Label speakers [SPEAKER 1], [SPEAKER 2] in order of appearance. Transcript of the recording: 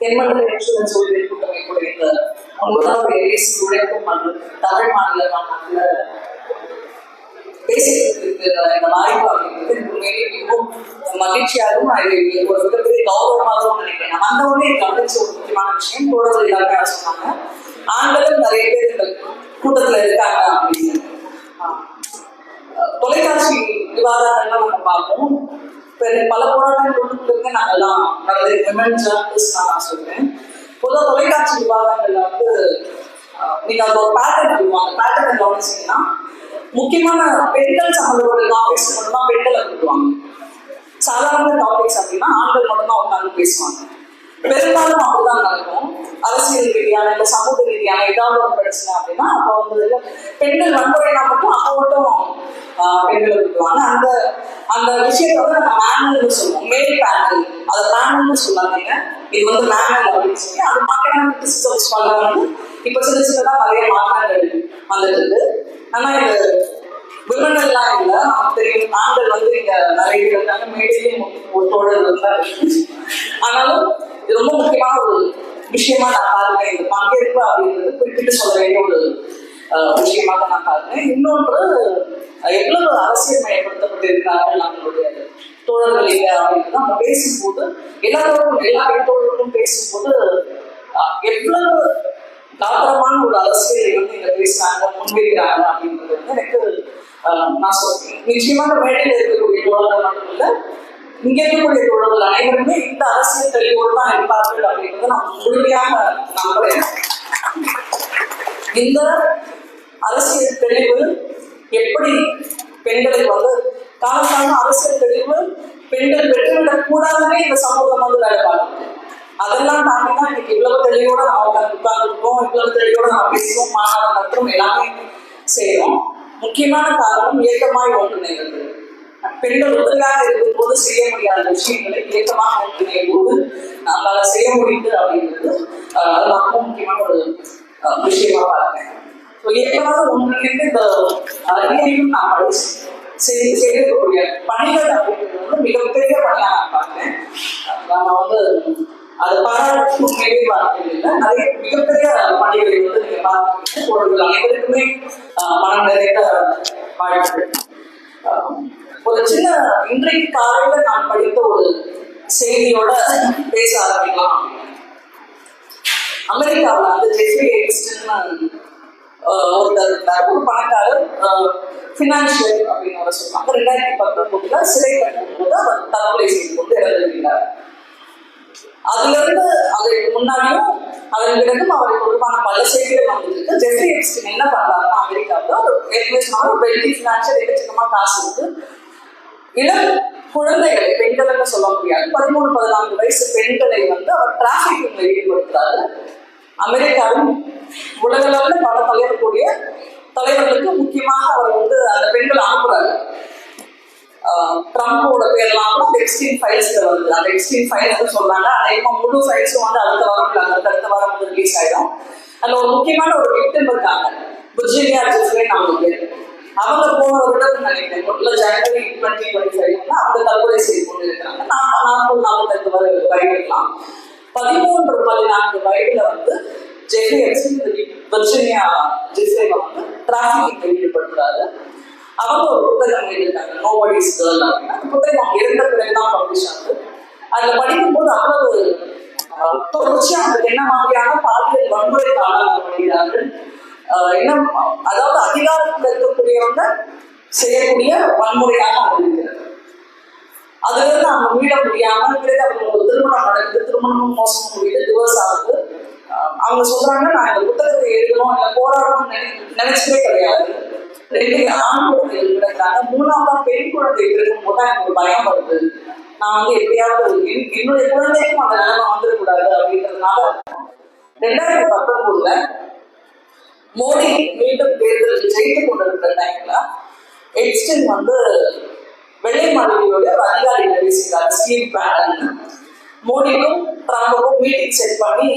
[SPEAKER 1] தென்மண்டல இன்சூரன்ஸ் ஊழியர் கூட இந்த ஒன்பதாவது பேசி உழைக்கும் தமிழ் மாநில மாநாட்டில் பேசிக்கிறதுக்கு இந்த வாய்ப்பு அப்படிங்கிறது மிகவும் மகிழ்ச்சியாகவும் அது ஒரு மிகப்பெரிய கௌரவமாகவும் நினைக்கிறேன். நான் வந்த கவனிச்ச ஒரு முக்கியமான விஷயம் தோழர்கள் எல்லாருமே சொன்னாங்க. ஆண்களும் நிறைய பேர் இந்த கூட்டத்துல இருக்காங்க அப்படின்னு. தொலைக்காட்சி விவாதங்கள்லாம் நம்ம பார்ப்போம். பல போராட்டங்கள் உள்ளுக்கு நாங்கெல்லாம் நடந்த விமன் ஜேர்னலிஸ்ட் நான் சொல்றேன். பொதுவாக தொலைக்காட்சி விவாதங்கள்ல வந்து நீங்க அந்த ஒரு பேட்டர்ன் சொல்லுவாங்க பேட்டர்ன் கவனிச்சீங்கன்னா முக்கியமான பெண்கள் சம்மந்தப்பட்ட டாபிக்ஸ் மட்டும்தான் பெண்களை கூப்பிடுவாங்க. சாதாரண டாபிக்ஸ் அப்படின்னா ஆண்கள் மட்டும்தான் உட்காந்து பேசுவாங்க. பெரும்பாலும் அப்படிதான் நடக்கும். அரசியல் ரீதியான இல்ல சமூக ரீதியான ஏதாவது ஒரு பிரச்சனை அப்படின்னா அப்போ வந்து பெண்கள் வன்முறைனா மட்டும் அப்போ மட்டும் ஆஹ், பெண்களை கூப்பிடுவாங்க. அந்த அந்த விஷயத்தை வந்து நம்ம மேனல்னு சொல்லுவோம். மேல் பேனல் அதை பேனல்னு சொல்லாதீங்க இது வந்து மேனல் அப்படின்னு சொல்லி அது மாதிரியான பண்ண வந்து இப்போ சின்ன சின்னதா நிறைய மாற்றங்கள் வந்துட்டு இருக்கு ஆனா இது விமன் எல்லாம் இல்ல. நமக்கு தெரியும். ஆண்கள் வந்து இங்க நிறைய பேர் இருக்காங்க மேடையிலும் ஒரு தோழர் இருந்தார் ஆனாலும் இது ரொம்ப முக்கியமான ஒரு விஷயமா நான் பாருங்க இந்த பங்கேற்பு அப்படின்றது குறிப்பிட்டு சொல்ல வேண்டிய ஒரு விஷயமாக நான் பார்க்கிறேன். இன்னொன்று எவ்வளவு அரசியல் மயப்படுத்தப்பட்டிருக்கிறார்கள் நம்மளுடைய தோழர்கள் இல்லை அப்படின்னு நம்ம பேசும்போது எல்லாருக்கும் எல்லா தோழர்களும் பேசும்போது எவ்வளவு தாக்கரமான ஒரு அரசியலை வந்து இங்க பேசுறாங்க முன்வைக்கிறாங்க அப்படின்றது வந்து எனக்கு நான் சொல்றேன். நிச்சயமாக மேடையில் இருக்கக்கூடிய தோழர்கள் மட்டும் இல்லை இங்க இருக்கக்கூடிய தோழர்கள் அனைவருமே இந்த அரசியல் தெளிவோடு தான் இருப்பார்கள் அப்படின்றத நான் முழுமையாக நம்புறேன். இந்த அரசியல் தெளிவு எப்படி பெண்களுக்கு வந்து காலத்தான அரசியல் தெளிவு பெண்கள் பெற்றுவிடக் கூடாதுன்னே இந்த சமூகம் வந்து வேலை பார்க்குது. அதெல்லாம் தாண்டி தான் இன்னைக்கு இவ்வளவு தெளிவோட நம்ம உட்கார்ந்து உட்கார்ந்துருக்கோம். இவ்வளவு தெளிவோட நம்ம பேசுவோம். மாநாடு மற்றும் எல்லாமே செய்யறோம் முக்கியமான காரணம் இயக்கமாய் ஒன்றிணைகிறது பெண்கள் உதவியாக இருக்கும் போது செய்ய முடியாத விஷயங்களை இயக்கமாக ஒன்றிணையும் போது நம்மளால செய்ய முடியுது அப்படிங்கிறது அது ரொம்ப முக்கியமான ஒரு விஷயமா பார்க்கிறேன். ஸோ இயக்கமாக இந்த அறிக்கையும் நான் படிச்சு செய்து செய்யக்கூடிய பணிகள் வந்து மிகப்பெரிய பணியாக நான் நம்ம வந்து அது பாராட்டு இல்லை. நிறைய மிகப்பெரிய பணிகளை வந்து நீங்க பார்க்கிறீங்க தோழர்கள் அனைவருக்குமே ஆஹ், மனம் நிறைந்த வாழ்த்துக்கள். ஒரு சின்ன இன்றைக்கு காலையில நான் படித்த ஒரு செய்தியோட பேச ஆரம்பிக்கலாம். அமெரிக்காவில் வந்து ஜெஃப்ரி எக்ஸ்டன் ஒருத்தர் இருந்தார் ஒரு பணக்காரர் ஃபினான்ஷியல் அப்படின்னு அவர் சொல்லுவாங்க ரெண்டாயிரத்தி பத்தொன்பதுல சிறை கட்டும் அவர் தற்கொலை செய்து கொண்டு இறந்திருக்கிறார் அதுல இருந்து அதற்கு முன்னாடியும் அதன் பிறகும் அவருக்கு தொடர்பான பல செய்திகள் வந்திருக்கு. ஜெஃப்ரி எக்ஸ்டன் என்ன பண்றாருன்னா அமெரிக்காவில் ஒரு ஏற்கனவே சொன்னாலும் ஒரு வெல்டி ஃபினான்ஷியல் எக்கச்சக்கமா காசு இருக்கு. இளம் குழந்தைகளை பெண்களுக்கு சொல்ல முடியாது. பதிமூணு பதினான்கு வயசு பெண்களை வந்து அவர் டிராபிக் ஈடுபடுத்துறாரு. அமெரிக்காவும் உலக அளவில் பல தலைவர்களுடைய தலைவர்களுக்கு முக்கியமாக அவர் வந்து அந்த பெண்கள் அனுப்புறாரு ஆஹ் ட்ரம்போட பேர்லாம் கூட எக்ஸ்டீன் ஃபைல்ஸ்ல வருது. அந்த எக்ஸ்டீன் ஃபைல்ஸ் சொன்னாங்க. அநேகமா முழு ஃபைல்ஸும் வந்து அடுத்த வாரம் இல்லை அடுத்த வாரம் வந்து ரிலீஸ் ஆயிடும். அதுல ஒரு முக்கியமான ஒரு விக்டிம் இருக்காங்க. விர்ஜினியா ஜெஃப்ரே நம்மளுக்கு அவங்க போன வருடம் நினைக்கிறேன் முதல்ல ஜனவரி டுவெண்ட்டி டுவெண்ட்டி ஃபைவ்ல அவங்க தற்கொலை செய்து கொண்டு இருக்கிறாங்க நான் நாற்பது நாற்பத்தெட்டு வரை வயதுலாம் பதிமூன்று பதினான்கு வயதுல வந்து ஜெஃப்ரி எக்ஸ்டன் விர்ஜினியா ஜெஃப்ரேவை வந்து டிராஃபிக் ஈடுபடுத்துறாரு அவங்க ஒரு புத்தகம் எழுதியிருக்காங்க நோ படிஸ் கேர்ள் அப்படின்னு. அந்த புத்தகம் அவங்க இறந்த பிறகுதான் பப்ளிஷ் ஆகுது அதுல படிக்கும்போது அவ்வளவு அஹ், அவங்களுக்கு என்ன மாதிரியான பாலியல் வன்முறைக்கு ஆளாக்கப்படுகிறார்கள் அஹ், என்ன அதாவது அதிகாரத்தில் இருக்கக்கூடியவங்க செய்யக்கூடிய வன்முறையாக அது அதுலேருந்து அதுல இருந்து அவங்க மீள முடியாம பிறகு அவங்களுக்கு ஒரு திருமணம் நடக்குது திருமணமும் மோசமும் முடியுது டிவோர்ஸ் ஆகுது. அவங்க சொல்றாங்க நான் இந்த புத்தகத்தை எழுதணும் இல்லை போராடணும்னு நினை நினைச்சதே கிடையாது. ரெண்டு ஆண் குழந்தைகள் பிறக்கிறாங்க மூணாவதா பெண் குழந்தை இருக்கும் போது எனக்கு ஒரு பயம் வருது. நான் வந்து எப்படியாவது என்னுடைய குழந்தைக்கும் அந்த நிலைமை வந்துடக்கூடாது அப்படின்றதுனால ரெண்டாயிரத்தி பத்தொன்பதுல மோடி மீண்டும் தேர்தல் ஜெயித்து கொண்டிருக்கிற டைம்ல எக்ஸ்டன் வந்து வெள்ளை மாளிகையோட அதிகாரிகள் பேசியிருக்காங்க ஸ்டீல் பேனல் மோடிக்கும் ட்ரம்புக்கும் மீட்டிங் செட் பண்ணி